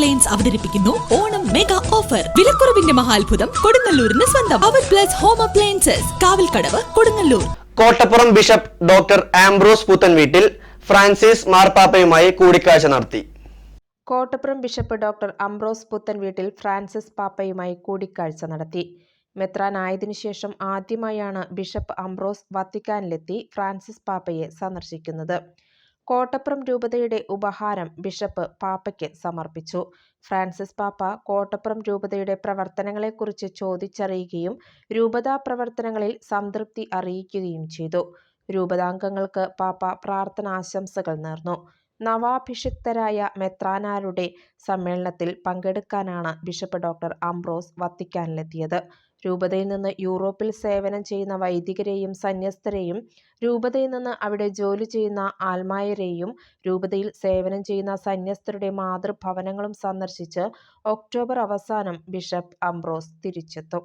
Appliance അവതരിപ്പിക്കുന്നു. Onam mega offer വിലക്കുറവിന്റെ മഹാത്ഭുതം കൊടുങ്ങല്ലൂരിന് സ്വന്തം. അവർ plus home appliances Kavalkadavu Kodungallur. Kottappuram bishop doctor Ambrose Puthenveettil Francis മാർപ്പാപ്പയുമായി കൂടിക്കാഴ്ച നടത്തി. കോട്ടപ്പുറം ബിഷപ്പ് ഡോക്ടർ അംബ്രോസ് പുത്തൻ വീട്ടിൽ ഫ്രാൻസിസ് പാപ്പയുമായി കൂടിക്കാഴ്ച നടത്തി. മെത്രാനായതിനു ശേഷം ആദ്യമായാണ് ബിഷപ്പ് അംബ്രോസ് വത്തിക്കാനിലെത്തി ഫ്രാൻസിസ് പാപ്പയെ സന്ദർശിക്കുന്നത്. കോട്ടപ്പുറം രൂപതയുടെ ഉപഹാരം ബിഷപ്പ് പാപ്പയ്ക്ക് സമർപ്പിച്ചു. ഫ്രാൻസിസ് പാപ്പ കോട്ടപ്പുറം രൂപതയുടെ പ്രവർത്തനങ്ങളെക്കുറിച്ച് ചോദിച്ചറിയുകയും രൂപതാ പ്രവർത്തനങ്ങളിൽ സംതൃപ്തി അറിയിക്കുകയും ചെയ്തു. രൂപതാംഗങ്ങൾക്ക് പാപ്പ പ്രാർത്ഥനാശംസകൾ നേർന്നു. നവാഭിഷിക്തരായ മെത്രാനാരുടെ സമ്മേളനത്തിൽ പങ്കെടുക്കാനാണ് ബിഷപ്പ് ഡോക്ടർ അംബ്രോസ് വത്തിക്കാനിലെത്തിയത്. രൂപതയിൽ നിന്ന് യൂറോപ്പിൽ സേവനം ചെയ്യുന്ന വൈദികരെയും സന്യസ്തരെയും രൂപതയിൽ നിന്ന് അവിടെ ജോലി ചെയ്യുന്ന ആൽമായരെയും രൂപതയിൽ സേവനം ചെയ്യുന്ന സന്യസ്തരുടെ മാതൃഭവനങ്ങളും സന്ദർശിച്ച് ഒക്ടോബർ അവസാനം ബിഷപ്പ് അംബ്രോസ് തിരിച്ചെത്തും.